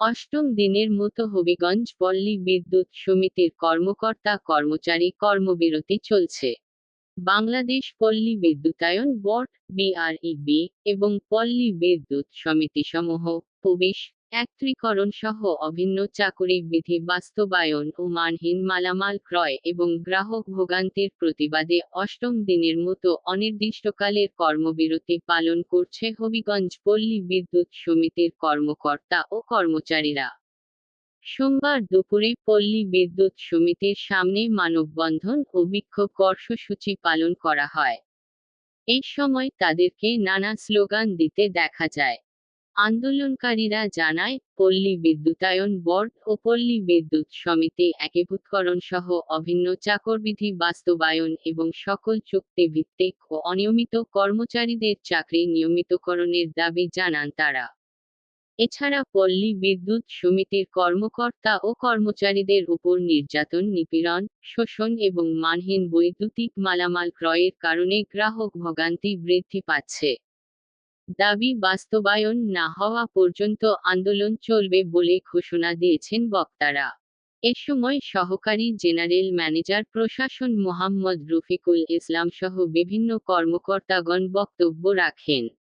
অষ্টম দিনের মতো হবিগঞ্জ পল্লী বিদ্যুৎ সমিতির কর্মকর্তা, কর্মচারী, কর্মবিরতি চলছে। বাংলাদেশ পল্লী বিদ্যুতায়ন বোর্ড, বিআরইবি এবং পল্লী বিদ্যুৎ সমিতিসমূহ প্রবেশ একত্রীকরণ সহ অভিন্ন চাকরি বিধি বাস্তবায়ন ও মানহীন মালামাল ক্রয় এবং গ্রাহক ভোগান্তির প্রতিবাদে অষ্টম দিনের মতো অনির্দিষ্টকালের কর্মবিরতি পালন করছে হবিগঞ্জ পল্লী বিদ্যুৎ সমিতির কর্মকর্তা ও কর্মচারীরা। সোমবার দুপুরে পল্লী বিদ্যুৎ সমিতির সামনে মানববন্ধন ও বিক্ষোভ কর্মসূচি পালন করা হয়। এই সময় তাদেরকে নানা স্লোগান দিতে দেখা যায়। আন্দোলনকারীরা জানায়, পল্লী বিদ্যুতায়ন বোর্ড ও পল্লী বিদ্যুৎ সমিতি একীভূতকরণ সহ অভিন্ন চাকরবিধি বাস্তবায়ন এবং সকল চুক্তিভিত্তিক ও অনিয়মিত কর্মচারীদের চাকরি নিয়মিতকরণের দাবি জানান তারা। এছাড়া পল্লী বিদ্যুৎ সমিতির কর্মকর্তা ও কর্মচারীদের উপর নির্যাতন, নিপীড়ন, শোষণ এবং মানহীন বৈদ্যুতিক মালামাল ক্রয়ের কারণে গ্রাহক ভোগান্তি বৃদ্ধি পাচ্ছে। দাবি বাস্তবায়ন না হওয়া পর্যন্ত আন্দোলন চলবে বলে ঘোষণা দিয়েছেন বক্তারা। এ সময় সহকারী জেনারেল ম্যানেজার প্রশাসন মোহাম্মদ রফিকুল ইসলাম সহ বিভিন্ন কর্মকর্তাগণ বক্তব্য রাখেন।